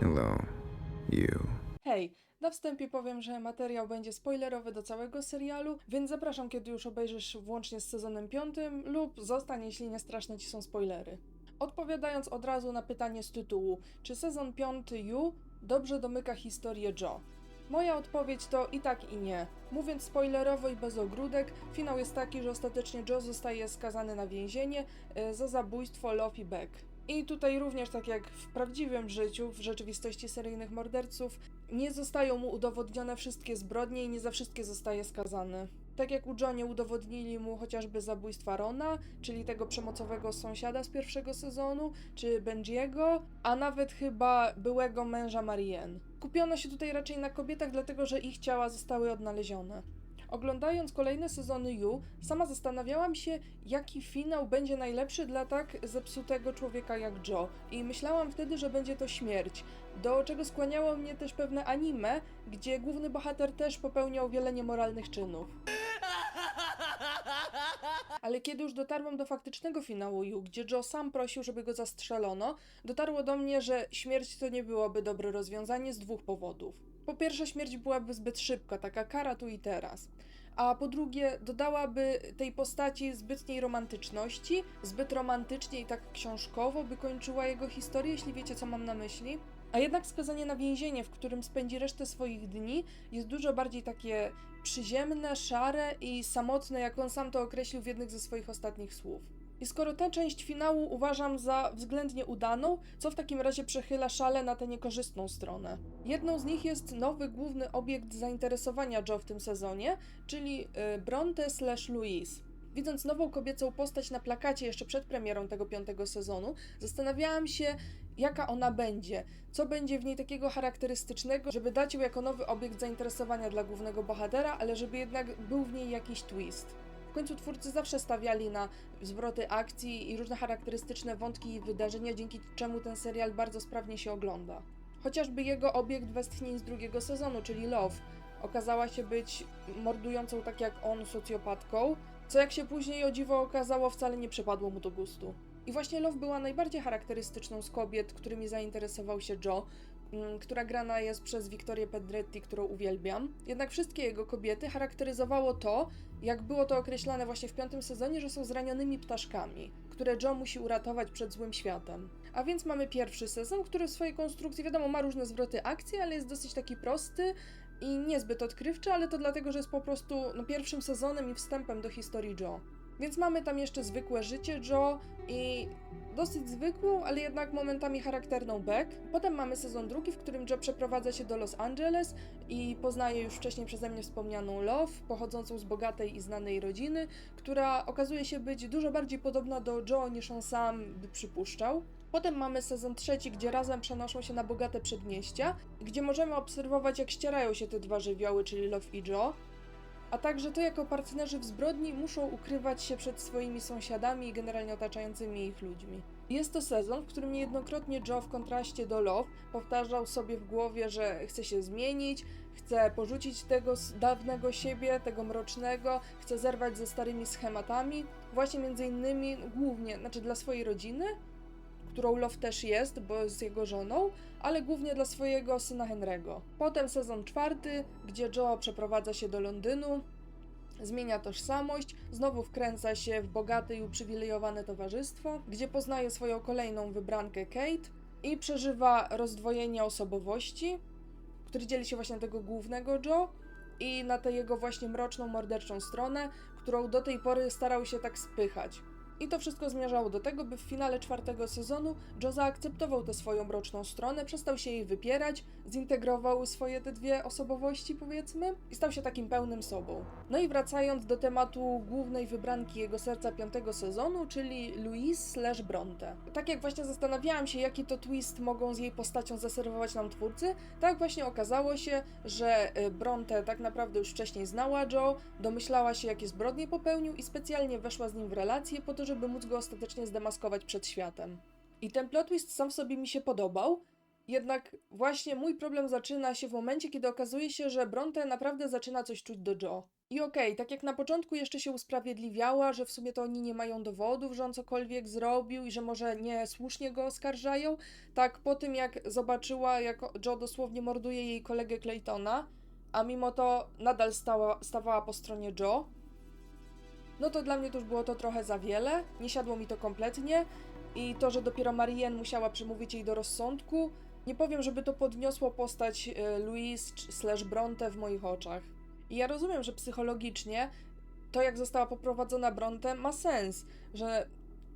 Hello, you. Hej, na wstępie powiem, że materiał będzie spoilerowy do całego serialu, więc zapraszam, kiedy już obejrzysz włącznie z sezonem piątym lub zostań, jeśli nie straszne ci są spoilery. Odpowiadając od razu na pytanie z tytułu, czy sezon piąty You dobrze domyka historię Joe? Moja odpowiedź to i tak i nie. Mówiąc spoilerowo i bez ogródek, finał jest taki, że ostatecznie Joe zostaje skazany na więzienie e, za zabójstwo Love i Beck. I tutaj również, tak jak w prawdziwym życiu, w rzeczywistości seryjnych morderców, nie zostają mu udowodnione wszystkie zbrodnie i nie za wszystkie zostaje skazany. Tak jak u Johnie udowodnili mu chociażby zabójstwa Rona, czyli tego przemocowego sąsiada z pierwszego sezonu, czy Benjiego, a nawet chyba byłego męża Marianne. Kupiono się tutaj raczej na kobietach, dlatego że ich ciała zostały odnalezione. Oglądając kolejne sezony You, sama zastanawiałam się, jaki finał będzie najlepszy dla tak zepsutego człowieka jak Joe. I myślałam wtedy, że będzie to śmierć. Do czego skłaniało mnie też pewne anime, gdzie główny bohater też popełniał wiele niemoralnych czynów. Ale kiedy już dotarłam do faktycznego finału You, gdzie Joe sam prosił, żeby go zastrzelono, dotarło do mnie, że śmierć to nie byłoby dobre rozwiązanie z dwóch powodów. Po pierwsze, śmierć byłaby zbyt szybka, taka kara tu i teraz. A po drugie, dodałaby tej postaci zbytniej romantyczności, zbyt romantycznie i tak książkowo by kończyła jego historię, jeśli wiecie, co mam na myśli. A jednak skazanie na więzienie, w którym spędzi resztę swoich dni, jest dużo bardziej takie przyziemne, szare i samotne, jak on sam to określił w jednych ze swoich ostatnich słów. I skoro tę część finału uważam za względnie udaną, co w takim razie przechyla szale na tę niekorzystną stronę? Jedną z nich jest nowy główny obiekt zainteresowania Joe w tym sezonie, czyli y, Bronte slash Louise. Widząc nową kobiecą postać na plakacie jeszcze przed premierą tego piątego sezonu, zastanawiałam się, jaka ona będzie, co będzie w niej takiego charakterystycznego, żeby dać ją jako nowy obiekt zainteresowania dla głównego bohatera, ale żeby jednak był w niej jakiś twist. W końcu twórcy zawsze stawiali na zwroty akcji i różne charakterystyczne wątki i wydarzenia, dzięki czemu ten serial bardzo sprawnie się ogląda. Chociażby jego obiekt westchnień z drugiego sezonu, czyli Love, okazała się być mordującą tak jak on socjopatką, co jak się później o dziwo okazało wcale nie przypadło mu do gustu. I właśnie Love była najbardziej charakterystyczną z kobiet, którymi zainteresował się Joe, która grana jest przez Victorię Pedretti, którą uwielbiam. Jednak wszystkie jego kobiety charakteryzowało to, jak było to określane właśnie w piątym sezonie, że są zranionymi ptaszkami, które Joe musi uratować przed złym światem. A więc mamy pierwszy sezon, który w swojej konstrukcji, wiadomo, ma różne zwroty akcji, ale jest dosyć taki prosty i niezbyt odkrywczy, ale to dlatego, że jest po prostu no, pierwszym sezonem i wstępem do historii Joe. Więc mamy tam jeszcze zwykłe życie Joe i dosyć zwykłą, ale jednak momentami charakterną Beck. Potem mamy sezon drugi, w którym Joe przeprowadza się do Los Angeles i poznaje już wcześniej przeze mnie wspomnianą Love, pochodzącą z bogatej i znanej rodziny, która okazuje się być dużo bardziej podobna do Joe niż on sam by przypuszczał. Potem mamy sezon trzeci, gdzie razem przenoszą się na bogate przedmieścia, gdzie możemy obserwować, jak ścierają się te dwa żywioły, czyli Love i Joe a także to, jako partnerzy w zbrodni muszą ukrywać się przed swoimi sąsiadami i generalnie otaczającymi ich ludźmi. Jest to sezon, w którym niejednokrotnie Joe w kontraście do Love powtarzał sobie w głowie, że chce się zmienić, chce porzucić tego dawnego siebie, tego mrocznego, chce zerwać ze starymi schematami, właśnie między innymi głównie, znaczy dla swojej rodziny, którą Love też jest, bo jest jego żoną, ale głównie dla swojego syna Henry'ego. Potem sezon czwarty, gdzie Joe przeprowadza się do Londynu, zmienia tożsamość, znowu wkręca się w bogate i uprzywilejowane towarzystwo, gdzie poznaje swoją kolejną wybrankę Kate i przeżywa rozdwojenie osobowości, który dzieli się właśnie na tego głównego Joe i na tę jego właśnie mroczną, morderczą stronę, którą do tej pory starał się tak spychać. I to wszystko zmierzało do tego, by w finale czwartego sezonu Joe zaakceptował tę swoją mroczną stronę, przestał się jej wypierać, zintegrował swoje te dwie osobowości, powiedzmy, i stał się takim pełnym sobą. No i wracając do tematu głównej wybranki jego serca piątego sezonu, czyli Louise slash Bronte. Tak jak właśnie zastanawiałam się, jaki to twist mogą z jej postacią zaserwować nam twórcy, tak właśnie okazało się, że y, Bronte tak naprawdę już wcześniej znała Joe, domyślała się, jakie zbrodnie popełnił i specjalnie weszła z nim w relację po to, żeby móc go ostatecznie zdemaskować przed światem. I ten plot twist sam w sobie mi się podobał, jednak właśnie mój problem zaczyna się w momencie, kiedy okazuje się, że Bronte naprawdę zaczyna coś czuć do Joe. I okej, tak jak na początku jeszcze się usprawiedliwiała, że w sumie to oni nie mają dowodów, że on cokolwiek zrobił i że może niesłusznie go oskarżają, tak po tym jak zobaczyła, jak Joe dosłownie morduje jej kolegę Claytona, a mimo to nadal stała, stawała po stronie Joe, no to dla mnie to już było to trochę za wiele, nie siadło mi to kompletnie i to, że dopiero Marianne musiała przemówić jej do rozsądku, nie powiem, żeby to podniosło postać e, Louise slash Bronte w moich oczach. I ja rozumiem, że psychologicznie to, jak została poprowadzona Bronte, ma sens, że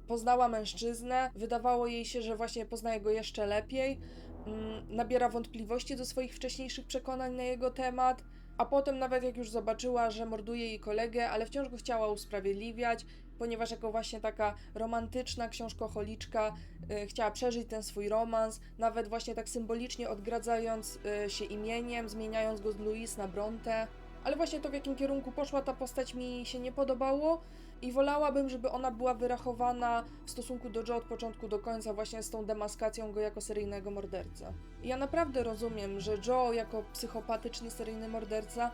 poznała mężczyznę, wydawało jej się, że właśnie poznaje go jeszcze lepiej, mm, nabiera wątpliwości do swoich wcześniejszych przekonań na jego temat, a potem nawet jak już zobaczyła, że morduje jej kolegę, ale wciąż go chciała usprawiedliwiać, ponieważ jako właśnie taka romantyczna książkoholiczka y, chciała przeżyć ten swój romans, nawet właśnie tak symbolicznie odgradzając y, się imieniem, zmieniając go z Louise na Bronte. Ale właśnie to, w jakim kierunku poszła ta postać, mi się nie podobało i wolałabym, żeby ona była wyrachowana w stosunku do Joe od początku do końca, właśnie z tą demaskacją go jako seryjnego mordercę. Ja naprawdę rozumiem, że Joe jako psychopatyczny seryjny morderca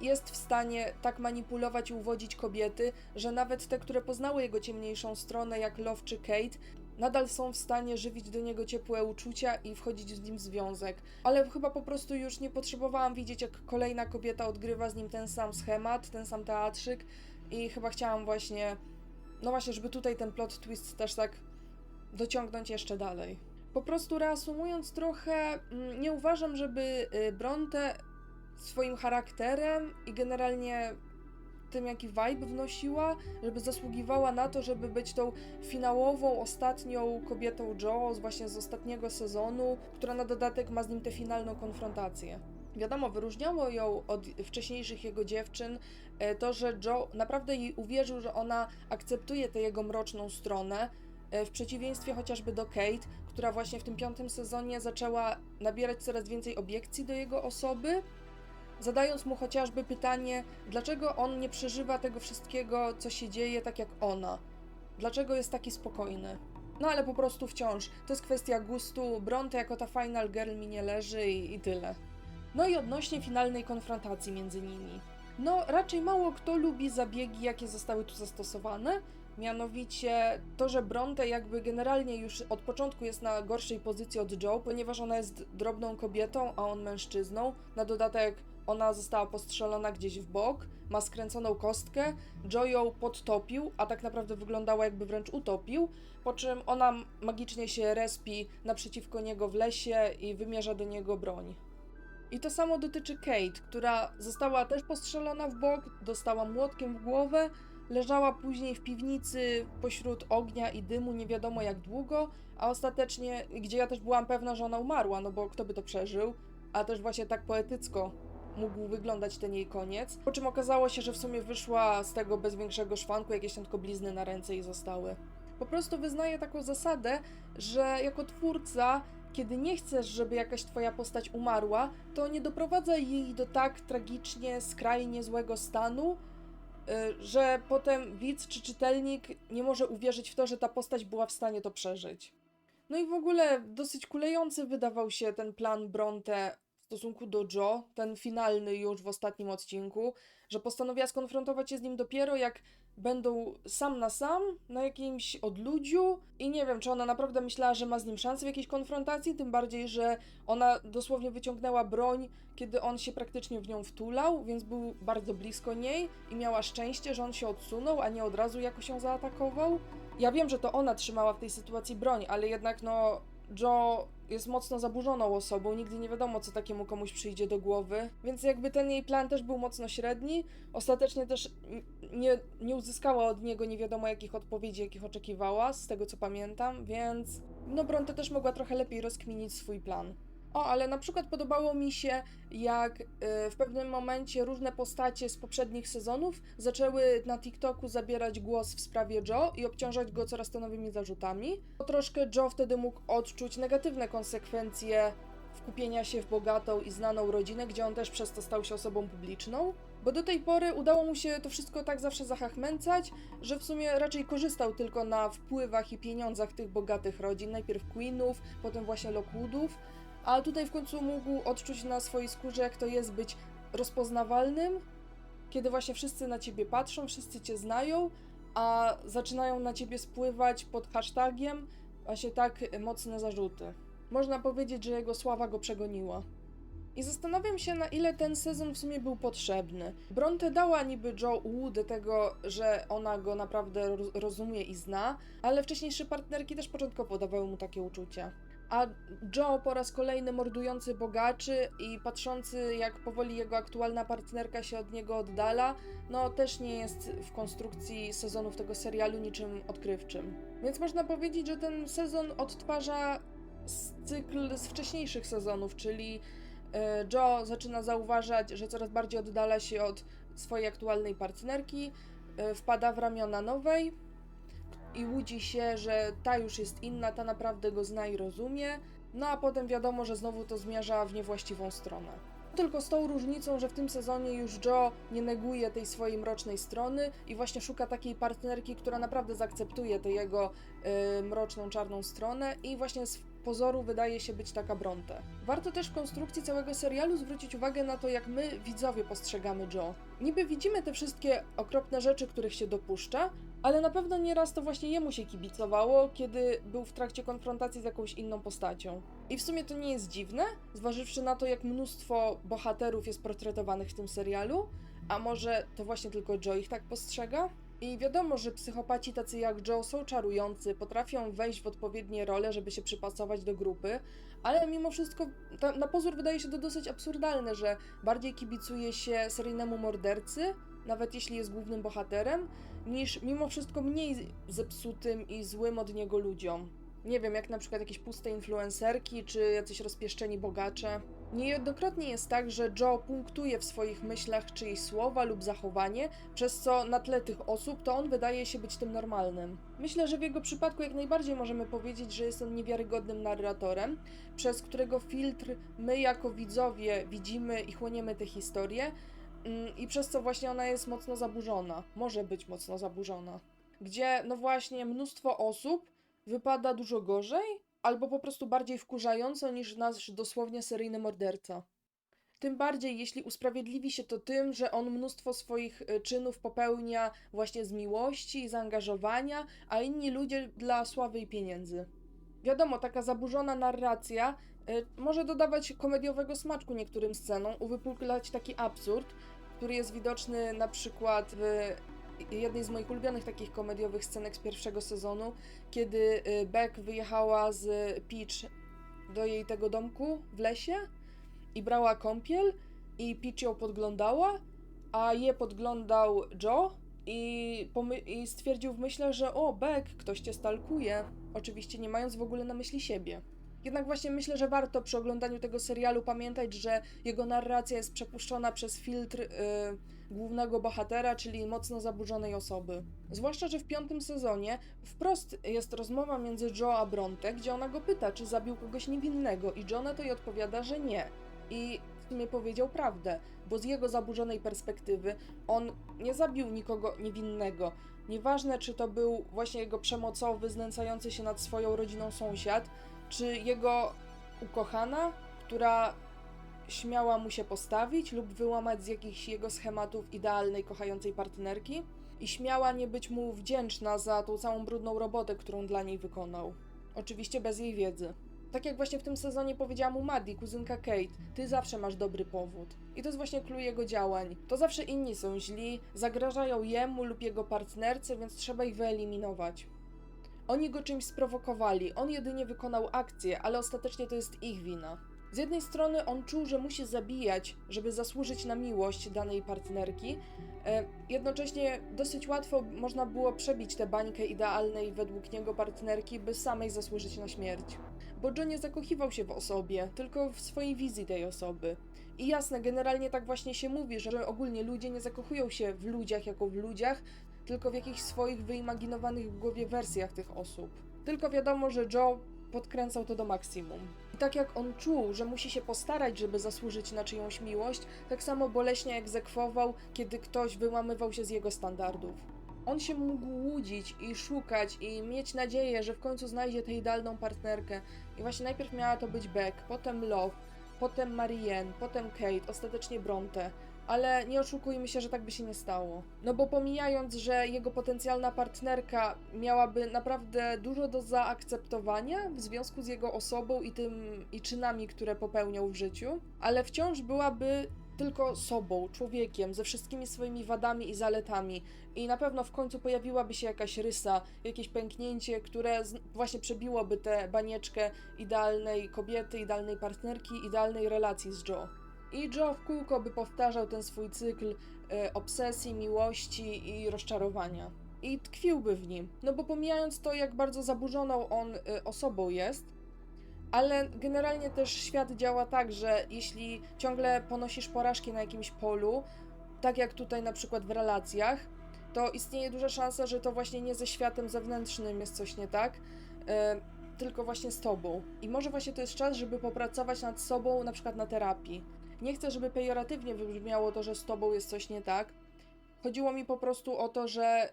jest w stanie tak manipulować i uwodzić kobiety, że nawet te, które poznały jego ciemniejszą stronę, jak Love czy Kate, nadal są w stanie żywić do niego ciepłe uczucia i wchodzić z nim w związek. Ale chyba po prostu już nie potrzebowałam widzieć, jak kolejna kobieta odgrywa z nim ten sam schemat, ten sam teatrzyk i chyba chciałam właśnie, no właśnie, żeby tutaj ten plot twist też tak dociągnąć jeszcze dalej. Po prostu reasumując trochę, mm, nie uważam, żeby y, Bronte swoim charakterem i generalnie tym, jaki vibe wnosiła, żeby zasługiwała na to, żeby być tą finałową, ostatnią kobietą Joe, właśnie z ostatniego sezonu, która na dodatek ma z nim tę finalną konfrontację. Wiadomo, wyróżniało ją od wcześniejszych jego dziewczyn e, to, że Joe naprawdę jej uwierzył, że ona akceptuje tę jego mroczną stronę, e, w przeciwieństwie chociażby do Kate, która właśnie w tym piątym sezonie zaczęła nabierać coraz więcej obiekcji do jego osoby, zadając mu chociażby pytanie, dlaczego on nie przeżywa tego wszystkiego, co się dzieje, tak jak ona. Dlaczego jest taki spokojny? No ale po prostu wciąż. To jest kwestia gustu. Bronte jako ta final girl mi nie leży i, i tyle. No i odnośnie finalnej konfrontacji między nimi. No, raczej mało kto lubi zabiegi, jakie zostały tu zastosowane. Mianowicie to, że Bronte jakby generalnie już od początku jest na gorszej pozycji od Joe, ponieważ ona jest drobną kobietą, a on mężczyzną. Na dodatek ona została postrzelona gdzieś w bok, ma skręconą kostkę, Joe ją podtopił, a tak naprawdę wyglądała jakby wręcz utopił, po czym ona magicznie się respi naprzeciwko niego w lesie i wymierza do niego broń. I to samo dotyczy Kate, która została też postrzelona w bok, dostała młotkiem w głowę, leżała później w piwnicy pośród ognia i dymu nie wiadomo jak długo, a ostatecznie, gdzie ja też byłam pewna, że ona umarła, no bo kto by to przeżył, a też właśnie tak poetycko mógł wyglądać ten jej koniec. Po czym okazało się, że w sumie wyszła z tego bez większego szwanku, jakieś tam tylko blizny na ręce jej zostały. Po prostu wyznaję taką zasadę, że jako twórca, kiedy nie chcesz, żeby jakaś twoja postać umarła, to nie doprowadzaj jej do tak tragicznie, skrajnie złego stanu, y, że potem widz czy czytelnik nie może uwierzyć w to, że ta postać była w stanie to przeżyć. No i w ogóle dosyć kulejący wydawał się ten plan Bronte w stosunku do Joe, ten finalny już w ostatnim odcinku, że postanowiła skonfrontować się z nim dopiero jak będą sam na sam na jakimś odludziu i nie wiem, czy ona naprawdę myślała, że ma z nim szansę w jakiejś konfrontacji, tym bardziej, że ona dosłownie wyciągnęła broń, kiedy on się praktycznie w nią wtulał, więc był bardzo blisko niej i miała szczęście, że on się odsunął, a nie od razu jakoś ją zaatakował. Ja wiem, że to ona trzymała w tej sytuacji broń, ale jednak no Joe jest mocno zaburzoną osobą, nigdy nie wiadomo, co takiemu komuś przyjdzie do głowy, więc jakby ten jej plan też był mocno średni. Ostatecznie też nie, nie uzyskała od niego nie wiadomo jakich odpowiedzi, jakich oczekiwała, z tego co pamiętam, więc no Bronte też mogła trochę lepiej rozkminić swój plan. O, ale na przykład podobało mi się, jak y, w pewnym momencie różne postacie z poprzednich sezonów zaczęły na TikToku zabierać głos w sprawie Joe i obciążać go coraz to nowymi zarzutami. To troszkę Joe wtedy mógł odczuć negatywne konsekwencje wkupienia się w bogatą i znaną rodzinę, gdzie on też przez to stał się osobą publiczną. Bo do tej pory udało mu się to wszystko tak zawsze zachachmęcać, że w sumie raczej korzystał tylko na wpływach i pieniądzach tych bogatych rodzin, najpierw Queenów, potem właśnie Lockwoodów, a tutaj w końcu mógł odczuć na swojej skórze, jak to jest być rozpoznawalnym kiedy właśnie wszyscy na ciebie patrzą, wszyscy cię znają, a zaczynają na ciebie spływać pod hashtagiem właśnie tak mocne zarzuty. Można powiedzieć, że jego sława go przegoniła. I zastanawiam się, na ile ten sezon w sumie był potrzebny. Bronte dała niby Joe ułudę tego, że ona go naprawdę roz- rozumie i zna, ale wcześniejsze partnerki też początkowo dawały mu takie uczucia. A Joe po raz kolejny mordujący bogaczy i patrzący, jak powoli jego aktualna partnerka się od niego oddala, no też nie jest w konstrukcji sezonów tego serialu niczym odkrywczym. Więc można powiedzieć, że ten sezon odtwarza cykl z wcześniejszych sezonów, czyli e, Joe zaczyna zauważać, że coraz bardziej oddala się od swojej aktualnej partnerki, e, wpada w ramiona nowej i łudzi się, że ta już jest inna, ta naprawdę go zna i rozumie. No a potem wiadomo, że znowu to zmierza w niewłaściwą stronę. Tylko z tą różnicą, że w tym sezonie już Joe nie neguje tej swojej mrocznej strony i właśnie szuka takiej partnerki, która naprawdę zaakceptuje tę jego y, mroczną, czarną stronę i właśnie z pozoru wydaje się być taka Bronte. Warto też w konstrukcji całego serialu zwrócić uwagę na to, jak my, widzowie, postrzegamy Joe. Niby widzimy te wszystkie okropne rzeczy, których się dopuszcza, ale na pewno nieraz to właśnie jemu się kibicowało, kiedy był w trakcie konfrontacji z jakąś inną postacią. I w sumie to nie jest dziwne, zważywszy na to, jak mnóstwo bohaterów jest portretowanych w tym serialu, a może to właśnie tylko Joe ich tak postrzega? I wiadomo, że psychopaci tacy jak Joe są czarujący, potrafią wejść w odpowiednie role, żeby się przypasować do grupy, ale mimo wszystko na pozór wydaje się to dosyć absurdalne, że bardziej kibicuje się seryjnemu mordercy, nawet jeśli jest głównym bohaterem, niż mimo wszystko mniej zepsutym i złym od niego ludziom. Nie wiem, jak na przykład jakieś puste influencerki, czy jacyś rozpieszczeni bogacze. Niejednokrotnie jest tak, że Joe punktuje w swoich myślach czyjeś słowa lub zachowanie, przez co na tle tych osób to on wydaje się być tym normalnym. Myślę, że w jego przypadku jak najbardziej możemy powiedzieć, że jest on niewiarygodnym narratorem, przez którego filtr my jako widzowie widzimy i chłoniemy tę historię, Mm, i przez co właśnie ona jest mocno zaburzona. Może być mocno zaburzona. Gdzie, no właśnie, mnóstwo osób wypada dużo gorzej, albo po prostu bardziej wkurzająco niż nasz dosłownie seryjny morderca. Tym bardziej, jeśli usprawiedliwi się to tym, że on mnóstwo swoich y, czynów popełnia właśnie z miłości i zaangażowania, a inni ludzie dla sławy i pieniędzy. Wiadomo, taka zaburzona narracja y, może dodawać komediowego smaczku niektórym scenom, uwypuklać taki absurd, który jest widoczny na przykład w jednej z moich ulubionych takich komediowych scenek z pierwszego sezonu, kiedy y, Beck wyjechała z Peach do jej tego domku w lesie i brała kąpiel i Peach ją podglądała, a je podglądał Joe i, i stwierdził w myśle, że o, Beck, ktoś cię stalkuje, oczywiście nie mając w ogóle na myśli siebie. Jednak właśnie myślę, że warto przy oglądaniu tego serialu pamiętać, że jego narracja jest przepuszczona przez filtr y, głównego bohatera, czyli mocno zaburzonej osoby. Zwłaszcza, że w piątym sezonie wprost jest rozmowa między Joe a Bronte, gdzie ona go pyta, czy zabił kogoś niewinnego i John na to jej odpowiada, że nie. I w sumie powiedział prawdę, bo z jego zaburzonej perspektywy on nie zabił nikogo niewinnego. Nieważne, czy to był właśnie jego przemocowy, znęcający się nad swoją rodziną sąsiad, czy jego ukochana, która śmiała mu się postawić lub wyłamać z jakichś jego schematów idealnej, kochającej partnerki i śmiała nie być mu wdzięczna za tą całą brudną robotę, którą dla niej wykonał. Oczywiście bez jej wiedzy. Tak jak właśnie w tym sezonie powiedziała mu Maddie, kuzynka Kate, ty zawsze masz dobry powód. I to jest właśnie klucz jego działań. To zawsze inni są źli, zagrażają jemu lub jego partnerce, więc trzeba ich wyeliminować. Oni go czymś sprowokowali, on jedynie wykonał akcję, ale ostatecznie to jest ich wina. Z jednej strony on czuł, że musi zabijać, żeby zasłużyć na miłość danej partnerki, e, jednocześnie dosyć łatwo można było przebić tę bańkę idealnej według niego partnerki, by samej zasłużyć na śmierć. Bo John nie zakochiwał się w osobie, tylko w swojej wizji tej osoby. I jasne, generalnie tak właśnie się mówi, że ogólnie ludzie nie zakochują się w ludziach jako w ludziach, tylko w jakichś swoich wyimaginowanych w głowie wersjach tych osób. Tylko wiadomo, że Joe podkręcał to do maksimum. I tak jak on czuł, że musi się postarać, żeby zasłużyć na czyjąś miłość, tak samo boleśnie egzekwował, kiedy ktoś wyłamywał się z jego standardów. On się mógł łudzić i szukać i mieć nadzieję, że w końcu znajdzie tę idealną partnerkę. I właśnie najpierw miała to być Beck, potem Love, potem Marianne, potem Kate, ostatecznie Bronte. ale nie oszukujmy się, że tak by się nie stało. No bo pomijając, że jego potencjalna partnerka miałaby naprawdę dużo do zaakceptowania w związku z jego osobą i tym i czynami, które popełniał w życiu, ale wciąż byłaby tylko sobą, człowiekiem, ze wszystkimi swoimi wadami i zaletami. I na pewno w końcu pojawiłaby się jakaś rysa, jakieś pęknięcie, które właśnie przebiłoby tę banieczkę idealnej kobiety, idealnej partnerki, idealnej relacji z Joe. I Joe w kółko by powtarzał ten swój cykl e, obsesji, miłości i rozczarowania. I tkwiłby w nim. No bo pomijając to, jak bardzo zaburzoną on e, osobą jest, ale generalnie też świat działa tak, że jeśli ciągle ponosisz porażki na jakimś polu, tak jak tutaj na przykład w relacjach, to istnieje duża szansa, że to właśnie nie ze światem zewnętrznym jest coś nie tak, e, tylko właśnie z tobą. I może właśnie to jest czas, żeby popracować nad sobą, na przykład na terapii. Nie chcę, żeby pejoratywnie wybrzmiało to, że z tobą jest coś nie tak. Chodziło mi po prostu o to, że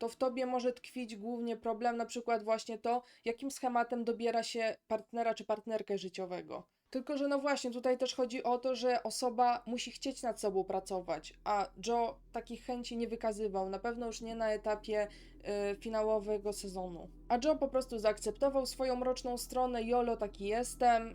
to w tobie może tkwić głównie problem, na przykład właśnie to, jakim schematem dobiera się partnera czy partnerkę życiowego. Tylko, że no właśnie, tutaj też chodzi o to, że osoba musi chcieć nad sobą pracować, a Joe takich chęci nie wykazywał, na pewno już nie na etapie y, finałowego sezonu. A Joe po prostu zaakceptował swoją mroczną stronę, YOLO, taki jestem,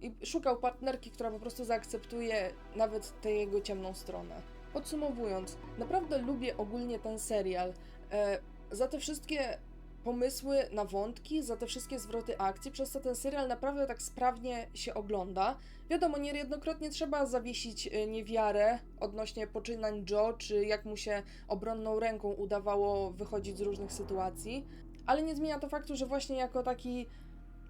i szukał partnerki, która po prostu zaakceptuje nawet tę jego ciemną stronę. Podsumowując, naprawdę lubię ogólnie ten serial. E, za te wszystkie pomysły na wątki, za te wszystkie zwroty akcji, przez co ten serial naprawdę tak sprawnie się ogląda. Wiadomo, niejednokrotnie trzeba zawiesić e, niewiarę odnośnie poczynań Joe, czy jak mu się obronną ręką udawało wychodzić z różnych sytuacji, ale nie zmienia to faktu, że właśnie jako taki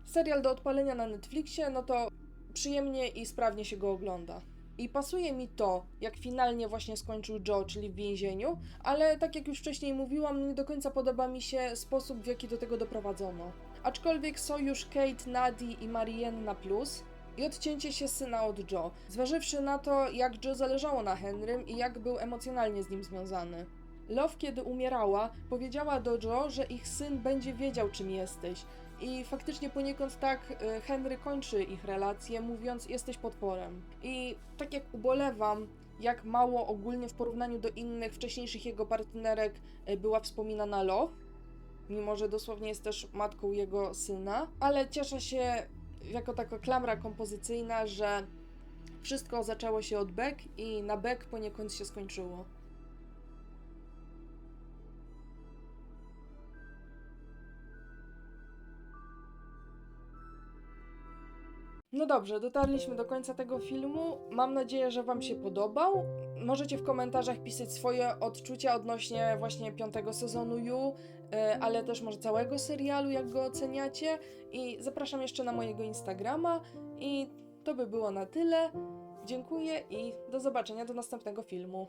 serial do odpalenia na Netflixie, no to przyjemnie i sprawnie się go ogląda. I pasuje mi to, jak finalnie właśnie skończył Joe, czyli w więzieniu, ale tak jak już wcześniej mówiłam, nie do końca podoba mi się sposób, w jaki do tego doprowadzono. Aczkolwiek sojusz Kate, Nadi i Marianne na plus i odcięcie się syna od Joe, zważywszy na to, jak Joe zależało na Henrym i jak był emocjonalnie z nim związany. Love, kiedy umierała, powiedziała do Joe, że ich syn będzie wiedział, czym jesteś. I faktycznie poniekąd tak y, Henry kończy ich relację, mówiąc: Jesteś potworem. I tak jak ubolewam, jak mało ogólnie w porównaniu do innych wcześniejszych jego partnerek y, była wspominana Love, mimo że dosłownie jest też matką jego syna, ale cieszę się jako taka klamra kompozycyjna, że wszystko zaczęło się od Beck i na Beck poniekąd się skończyło. No dobrze, dotarliśmy do końca tego filmu. Mam nadzieję, że Wam się podobał. Możecie w komentarzach pisać swoje odczucia odnośnie właśnie piątego sezonu You, e, ale też może całego serialu, jak go oceniacie. I zapraszam jeszcze na mojego Instagrama. I to by było na tyle. Dziękuję i do zobaczenia do następnego filmu.